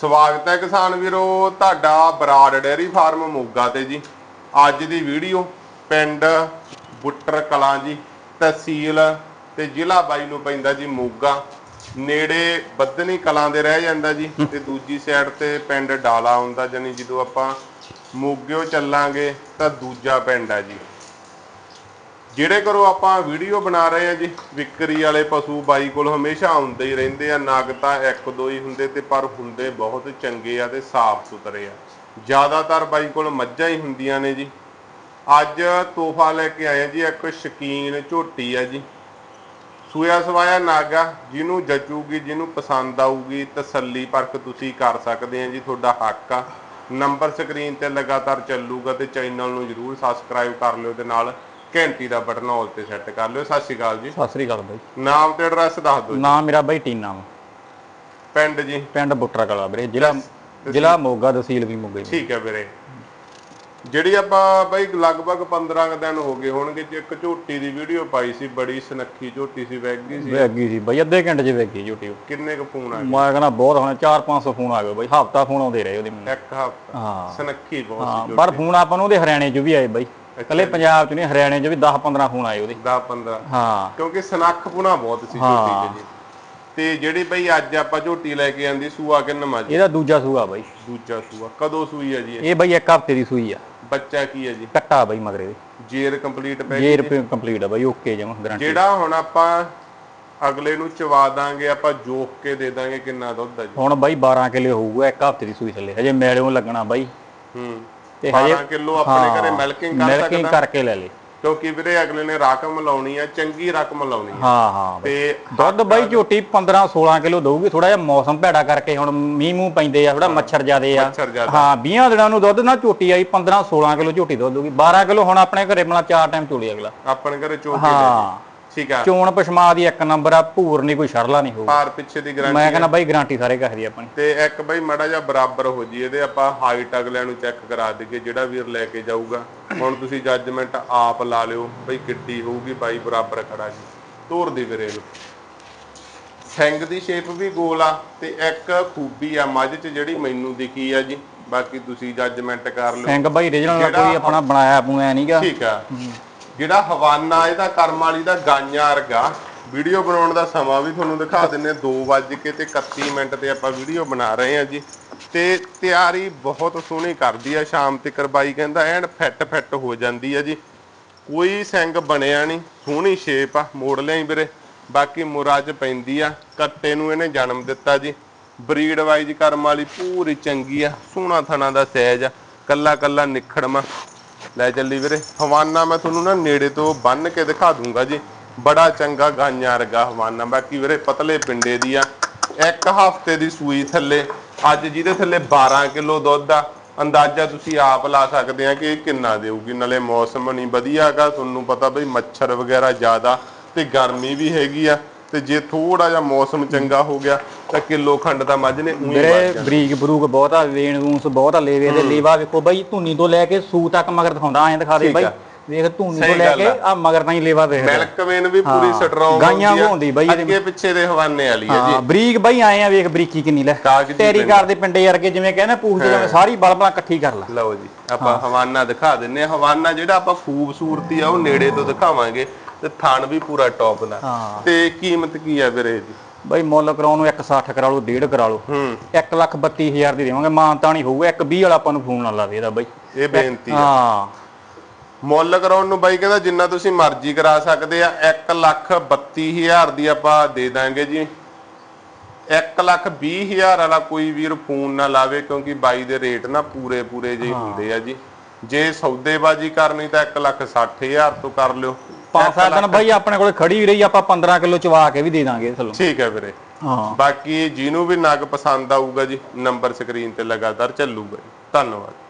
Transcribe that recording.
ਸਵਾਗਤ ਹੈ ਕਿਸਾਨ ਵੀਰੋ, ਤੁਹਾਡਾ ਬਰਾੜ ਡੇਅਰੀ ਫਾਰਮ ਮੋਗਾ ਤੇ ਜੀ। ਅੱਜ ਦੀ ਵੀਡੀਓ ਪਿੰਡ ਬੁੱਟਰ ਕਲਾਂ ਜੀ, ਤਹਿਸੀਲ ਤੇ ਜ਼ਿਲ੍ਹਾ ਬਾਈ ਨੂੰ ਪੈਂਦਾ ਜੀ ਮੋਗਾ। ਨੇੜੇ ਬੱਦਨੀ ਕਲਾਂ ਦੇ ਰਹਿ ਜਾਂਦਾ ਜੀ ਤੇ ਦੂਜੀ ਸਾਈਡ ਤੇ ਪਿੰਡ ਡਾਲਾ ਹੁੰਦਾ ਜਾਨੀ ਜਦੋਂ ਆਪਾਂ ਮੋਗਿਓ ਚੱਲਾਂਗੇ ਤਾਂ ਦੂਜਾ ਪਿੰਡ ਹੈ ਜੀ। ਜਿਹੜੇ ਕਰੋ ਆਪਾਂ ਵੀਡੀਓ ਬਣਾ ਰਹੇ ਆ ਜੀ, ਵਿਕਰੀ ਵਾਲੇ ਪਸ਼ੂ ਬਾਈ ਕੋਲ ਹਮੇਸ਼ਾ ਆਉਂਦੇ ਹੀ ਰਹਿੰਦੇ ਆ ਨਗ ਤਾਂ ਇੱਕ ਦੋ ਹੀ ਹੁੰਦੇ ਤੇ ਪਰ ਹੁੰਦੇ ਬਹੁਤ ਚੰਗੇ ਆ ਤੇ ਸਾਫ਼ ਸੁਥਰੇ ਆ। ਜ਼ਿਆਦਾਤਰ ਬਾਈ ਕੋਲ ਮੱਝਾਂ ਹੀ ਹੁੰਦੀਆਂ ਨੇ ਜੀ। ਅੱਜ ਤੋਹਫਾ ਲੈ ਕੇ ਆਏ ਆ ਜੀ, ਇੱਕ ਸ਼ਕੀਨ ਝੋਟੀ ਆ ਜੀ। ਸੂਇਆ ਸਵਾਇਆ ਨਾਗਾ, ਜਿਹਨੂੰ ਜਚੂਗੀ, ਜਿਹਨੂੰ ਪਸੰਦ ਆਊਗੀ, ਤਸੱਲੀ ਪਰਖ ਤੁਸੀਂ ਕਰ ਸਕਦੇ ਆ ਜੀ, ਤੁਹਾਡਾ ਹੱਕ ਆ। ਨੰਬਰ ਸਕਰੀਨ ਤੇ ਲਗਾਤਾਰ ਚੱਲੂਗਾ ਤੇ ਚੈਨਲ ਨੂੰ ਜਰੂਰ ਸਬਸਕ੍ਰਾਈਬ ਕਰ ਲਿਓ ਤੇ ਨਾਲ ਘੰਟੀ ਦਾ ਬਟਨ ਆਲ ਤੇ ਸੈੱਟ ਕਰ ਲਿਓ। ਸਤਿ ਸ਼੍ਰੀ ਅਕਾਲ ਜੀ। ਸਤਿ ਸ੍ਰੀ ਅਕਾਲ ਬਾਈ। ਨਾਮ ਤੇ ਐਡਰੈਸ ਦੱਸ ਦਿਓ। ਨਾਮ ਮੇਰਾ ਬਾਈ ਟੀਨਾ ਵਾ। ਪਿੰਡ ਜੀ। ਪਿੰਡ ਬੁੱਟਰਾ ਕਲਾ ਵੀਰੇ। ਜ਼ਿਲ੍ਹਾ ਜ਼ਿਲ੍ਹਾ ਮੋਗਾ ਤਹਿਸੀਲ ਵੀ ਮੋਗਾ ਜੀ। ਠੀਕ ਹੈ ਵੀਰੇ। ਜਿਹੜੀ ਆਪਾਂ ਬਾਈ ਲਗਭਗ 15 ਕੁ ਦਿਨ ਹੋ ਗਏ ਹੋਣਗੇ ਜੀ ਇੱਕ ਝੋਟੀ ਦੀ ਵੀਡੀਓ ਪਾਈ ਸੀ ਬੜੀ ਸੁਨੱਖੀ ਝੋਟੀ ਸੀ ਵੈਗੀ ਸੀ। ਵੇਗੀ ਸੀ ਬਾਈ ਅੱਧੇ ਘੰਟੇ ਚ ਵੇਗੀ YouTube ਕਿੰਨੇ ਕੁ ਫੋਨ ਆ ਗਏ? ਮੈਂ ਕਹਿੰਦਾ ਬਹੁਤ ਹੁਣ 4-500 ਫੋਨ ਆ ਗਏ ਬਾਈ। ਹਫਤਾ ਫੋਨ ਆਉਂਦੇ ਰਹੇ ਉਹਦੇ ਮੈਨੂੰ ਇੱਕ ਹਫ਼ਤਾ। ਹਾਂ। ਸੁਨੱਖੀ ਬਹੁਤ ਹਾਂ ਪਰ ਫੋਨ ਆਪਾਂ ਨੂੰ ਉਹਦੇ ਹਰਿਆਣੇ ਚ ਵੀ ਆਏ ਬਾਈ। ਕੱਲੇ ਪੰਜਾਬ ਚ ਨਹੀਂ ਹਰਿਆਣੇ ਚ ਵੀ 10-15 ਫੋਨ ਆਏ ਉਹਦੇ। 10 15 ਹਾਂ। ਕਿਉਂਕਿ ਸਨੱਖ ਪੁਣਾ ਬਹੁਤ ਸੀ ਝੋਟੀ। ਤੇ ਜੀ। ਤੇ ਜਿਹੜੀ ਬਈ ਅੱਜ ਆਪਾਂ ਝੋਟੀ ਲੈ ਕੇ ਆਂਦੀ ਸੂਆ ਕਿੰਨਾ ਜੀ ਇਹਦਾ ਦੂਜਾ ਸੂਆ ਬਾਈ। ਦੂਜਾ ਸੂਆ। ਕਦੋਂ ਸੂਈ ਹੈ ਜੀ ਇਹ? ਬਾਈ ਇੱਕ ਹਫ਼ਤੇ ਦੀ ਸੂਈ ਆ। ਬੱਚਾ ਕੀ ਹੈ ਜੀ? ਕੱਟਾ ਬਾਈ ਮਗਰੇ ਦੇ। ਜੇਰ ਕੰਪਲੀਟ ਪੈ ਜੇ? ਰੁਪਏ ਕੰਪਲੀਟ ਆ ਬਾਈ ਓਕੇ ਜਮਾ ਗਾਰੰਟੀ ਜਿਹੜਾ ਹੁਣ ਆਪਾਂ ਅਗਲੇ ਨੂੰ ਚਵਾ ਦਾਂਗੇ ਆਪਾਂ ਜੋਖ ਕੇ ਦੇ ਦਾਂਗੇ ਕਿੰਨਾ ਦੁੱਧ ਹੈ ਜੀ? ਹੁਣ ਬਾਈ 12 ਕਿਲੋ ਹੋਊਗਾ ਇੱਕ ਹਫ਼ਤੇ ਦੀ ਸੂਈ ਥੱਲੇ। ਹਜੇ ਮੈਲਿਓਂ ਲੱਗਣਾ ਬਾਈ। ਹੂੰ। ਤੇ ਹਜੇ 12 ਕਿਲੋ ਆਪਣੇ ਘਰੇ ਮਿਲਕਿੰਗ ਕਰ ਮਿਲਕਿੰਗ ਸਕਦਾ। ਕਰਕੇ ਲੈ ਲੇ। ਕਿਉਂਕਿ ਵੀਰੇ ਅਗਲੇ ਨੇ ਰਕਮ ਲਾਉਣੀ ਆ ਚੰਗੀ ਰਕਮ ਲਾਉਣੀ ਆ। ਹਾਂ ਹਾਂ। ਤੇ ਦੁੱਧ ਬਾਈ ਝੋਟੀ 15 16 ਕਿਲੋ ਦਊਗੀ ਥੋੜਾ ਜਿਹਾ ਮੌਸਮ ਭੈੜਾ ਕਰਕੇ ਹੁਣ ਮੀਂਹ ਮੂੰਹ ਪੈਂਦੇ ਆ ਥੋੜਾ ਮੱਛਰ ਜ਼ਿਆਦੇ ਆ। ਹਾਂ 20 ਦਿਨਾਂ ਨੂੰ ਦੁੱਧ ਨਾ ਝੋਟੀ ਆਈ 15 16 ਕਿਲੋ ਝੋਟੀ ਦੁੱਧ ਦਊਗੀ। 12 ਕਿਲੋ ਹੁਣ ਆਪਣੇ ਘਰੇ ਮਲਾ ਚਾਰ ਟਾਈਮ ਚੋਲੀ ਅਗਲਾ। ਆਪਣੇ ਘਰੇ ਲੈ ਹਾਂ ਠੀਕ ਆ। ਚੋਣ ਪਸ਼ਮਾ ਦੀ ਇੱਕ ਨੰਬਰ ਆ ਭੂਰ ਨਹੀਂ ਕੋਈ ਛੜਲਾ ਨਹੀਂ ਹੋਊ। ਪਾਰ ਪਿੱਛੇ ਦੀ ਗਾਰੰਟੀ ਮੈਂ ਕਹਿੰਦਾ ਬਾਈ ਗਾਰੰਟੀ ਸਾਰੇ ਕਹੇ ਦੀ ਆਪਣੀ। ਤੇ ਇੱਕ ਬਈ ਮੜਾ ਜਿਹਾ ਬਰਾਬਰ ਹੋ ਜੀ ਇਹਦੇ ਆਪਾਂ ਹਾਈਟ ਅਗਲਿਆਂ ਨੂੰ ਚੈੱਕ ਕਰਾ ਦਈਏ ਜਿਹੜਾ ਵੀਰ ਲੈ ਕੇ ਜਾਊਗਾ। ਹੁਣ ਤੁਸੀਂ ਜੱਜਮੈਂਟ ਆਪ ਲਾ ਲਿਓ ਬਈ ਕਿੱਡੀ ਹੋਊਗੀ ਬਾਈ ਬਰਾਬਰ ਖੜਾ ਜੀ। ਤੋਰ ਦੀ ਵੀਰੇ ਨੂੰ ਸਿੰਘ ਦੀ ਸ਼ੇਪ ਵੀ ਗੋਲ ਆ ਤੇ ਇੱਕ ਖੂਬੀ ਆ ਮੱਝ 'ਚ ਜਿਹੜੀ ਮੈਨੂੰ ਦਿਖੀ ਆ ਜੀ। ਬਾਕੀ ਤੁਸੀਂ ਜੱਜਮੈਂਟ ਕਰ ਲਿਓ। ਸਿੰਘ ਬਾਈ ਜਿਹੜਾ ਕੋਈ ਆਪਣਾ ਬਣਾਇਆ ਬਣਾਇਆ ਨਹੀਂਗਾ ਠੀਕ ਆ। ਜਿਹੜਾ ਹਵਾਨਾ, ਇਹਦਾ ਕਰਮ ਵਾਲੀ ਦਾ ਗਾਈਆਂ ਵਰਗਾ। ਵੀਡੀਓ ਬਣਾਉਣ ਦਾ ਸਮਾਂ ਵੀ ਤੁਹਾਨੂੰ ਦਿਖਾ ਦਿੰਨੇ 2 ਵਜੇ ਕੇ ਤੇ 31 ਮਿੰਟ ਤੇ ਆਪਾਂ ਵੀਡੀਓ ਬਣਾ ਰਹੇ ਹਾਂ ਜੀ। ਤੇ ਤਿਆਰੀ ਬਹੁਤ ਸੋਹਣੀ ਕਰਦੀ ਆ। ਸ਼ਾਮ ਤੱਕ ਬਾਈ ਕਹਿੰਦਾ, ਐਨ ਫਿੱਟ ਫਿੱਟ ਹੋ ਜਾਂਦੀ ਆ ਜੀ। ਕੋਈ ਸਿੰਗ ਬਣਿਆ ਨਹੀਂ। ਸੋਹਣੀ ਸ਼ੇਪ ਆ। ਮੋੜ ਲਿਆ ਵੀਰੇ। ਬਾਕੀ ਮੁਰਾ ਚ ਪੈਂਦੀ ਆ। ਕੱਟੇ ਨੂੰ ਇਹਨੇ ਜਨਮ ਦਿੱਤਾ ਜੀ। ਬਰੀਡ ਵਾਈਜ਼ ਕਰਮ ਵਾਲੀ ਪੂਰੀ ਚੰਗੀ ਆ। ਸੋਹਣਾ ਥਣਾ ਦਾ ਸਹਿਜ ਆ। ਕੱਲਾ ਕੱਲਾ ਨਿਖੜਮਾ। ਲੈ ਚੱਲੀ ਵੀਰੇ। ਹਵਾਨਾ ਮੈਂ ਤੁਹਾਨੂੰ ਨਾ ਨੇੜੇ ਤੋਂ ਬੰਨ ਕੇ ਦਿਖਾ ਦੂੰਗਾ ਜੀ। ਬੜਾ ਚੰਗਾ ਗਾਈਆਂ ਵਰਗਾ ਹਵਾਨਾ। ਬਾਕੀ ਵੀਰੇ ਪਤਲੇ ਪਿੰਡੇ ਦੀ ਆ। ਇੱਕ ਹਫ਼ਤੇ ਦੀ ਸੂਈ ਥੱਲੇ। ਅੱਜ ਜਿਹਦੇ ਥੱਲੇ 12 ਕਿਲੋ ਦੁੱਧ ਆ। ਅੰਦਾਜ਼ਾ ਤੁਸੀਂ ਆਪ ਲਾ ਸਕਦੇ ਆ ਕਿ ਕਿੰਨਾ ਦੇਊਗੀ। ਨਾਲੇ ਮੌਸਮ ਨਹੀਂ ਵਧੀਆਗਾ ਤੁਹਾਨੂੰ ਪਤਾ ਬਈ ਮੱਛਰ ਵਗੈਰਾ ਜ਼ਿਆਦਾ ਤੇ ਗਰਮੀ ਵੀ ਹੈਗੀ ਆ। ਤੇ ਜੇ ਥੋੜਾ ਜਿਹਾ ਮੌਸਮ ਚੰਗਾ ਹੋ ਗਿਆ ਤਾਂ ਕਿਲੋ ਖੰਡ ਦਾ ਮੱਝ ਨੇ ਉਹੀ ਵੀਰੇ ਬਰੀਕ ਬਰੂਕ ਬਹੁਤ ਵੇਣ ਵੂਸ ਬਹੁਤ ਲੇਵੇ ਦੇ ਲੇਵਾ ਵੇਖੋ ਬਾਈ ਧੂਨੀ ਤੋਂ ਲੈ ਕੇ ਸੂ ਤੱਕ ਮਗਰ ਦਿਖਾਉਂਦਾ ਐਂ ਦਿਖਾ ਦੇ ਬਾਈ। ਵੇਖ ਸਹੀ ਤੋਂ ਲੈ ਕੇ ਆ। ਮਗਰ ਤਾਂ ਹੀ ਲੇਵਾ ਵੇਖ ਮਿਲਕ ਵੇਨ ਵੀ ਪੂਰੀ ਸਟਰੋਂਗ ਗਾਈਆਂ ਹੁੰਦੀ ਬਈ ਇਹਦੇ। ਅੱਗੇ ਪਿੱਛੇ ਦੇ ਹਵਾਨੇ ਵਾਲੀ ਹੈ ਜੀ। ਹਾਂ ਬਰੀਕ ਬਾਈ ਆਏ ਆ ਵੇਖ ਬਰੀਕੀ ਕਿੰਨੀ ਲੈ। ਤੇਰੀ। ਕਾਰ ਦੇ ਪਿੰਡੇ ਵਰਗੇ ਜਿਵੇਂ ਕਹਿੰਦੇ ਪੂਛ ਜਿਵੇਂ ਸਾਰੀ ਬਲਬਲਾ ਇਕੱਠੀ ਕਰ ਲਾ। ਲਓ ਜੀ ਆਪਾਂ ਹਵਾਨਾ ਦਿਖਾ ਦਿੰਨੇ ਆ। ਹਵਾਨਾ ਜਿਹੜਾ ਆਪਾਂ ਖੂਬਸੂਰਤੀ ਆ ਉਹ ਨੇੜੇ ਤੋਂ ਦਿਖਾਵਾਂਗੇ ਤੇ ਥਣ ਵੀ ਪੂਰਾ ਟੌਪ ਦਾ। ਤੇ ਕੀਮਤ ਕੀ ਆ ਵੀਰੇ ਜੀ ਬਾਈ ਮੁੱਲ ਕਰਾਉਣ ਨੂੰ 160 ਕਰਾ ਲਓ 1.5 ਕਰਾ ਲਓ। ਹੂੰ। 1 ਲੱਖ 32000 ਦੀ ਦੇਵਾਂਗੇ। ਮਾਨਤਾ ਨਹੀਂ ਹੋਊਗਾ 1 20 ਵਾਲਾ ਆਪਾਂ ਨੂੰ ਫੋਨ ਨਾ ਲਾਵੇ ਇਹਦਾ ਬਾਈ। ਇਹ ਬੇਨਤੀ ਆ। ਹਾਂ। ਮੁੱਲ ਕਰਾਉਣ ਨੂੰ ਬਾਈ ਕਹਿੰਦਾ ਜਿੰਨਾ ਤੁਸੀਂ ਮਰਜ਼ੀ ਕਰਾ ਸਕਦੇ ਆ 1 ਲੱਖ 32000 ਦੀ ਆਪਾਂ ਦੇ ਦਾਂਗੇ ਜੀ। 1 ਲੱਖ 20000 ਵਾਲਾ ਕੋਈ ਵੀਰ ਫੋਨ ਨਾ ਲਾਵੇ ਕਿਉਂਕਿ ਬਾਈ ਦੇ ਰੇਟ ਨਾ ਪੂਰੇ ਪੂਰੇ ਜਿਹੇ ਹੁੰਦੇ ਆ ਜੀ। ਜੇ ਸੌਦੇਬਾਜ਼ੀ ਕਰਨੀ ਤਾਂ 1 ਲੱਖ 60000 ਤੋਂ ਕਰ ਲਿਓ। ਪੰਜ ਸੱਤ ਦਿਨ ਬਾਈ ਆਪਣੇ ਕੋਲ ਖੜੀ ਰਹੀ ਆਪਾਂ 15 ਕਿਲੋ ਚਵਾ ਕੇ ਵੀ ਦੇ ਦਾਂਗੇ ਥੱਲੋਂ ਠੀਕ ਹੈ ਵੀਰੇ। ਹਾਂ। ਬਾਕੀ ਜਿਹਨੂੰ ਵੀ ਨਗ ਪਸੰਦ ਆਊਗਾ ਜੀ ਨੰਬਰ ਸਕਰੀਨ ਤੇ ਲਗਾਤਾਰ ਚੱਲੂਗਾ ਜੀ। ਧੰਨਵਾਦ।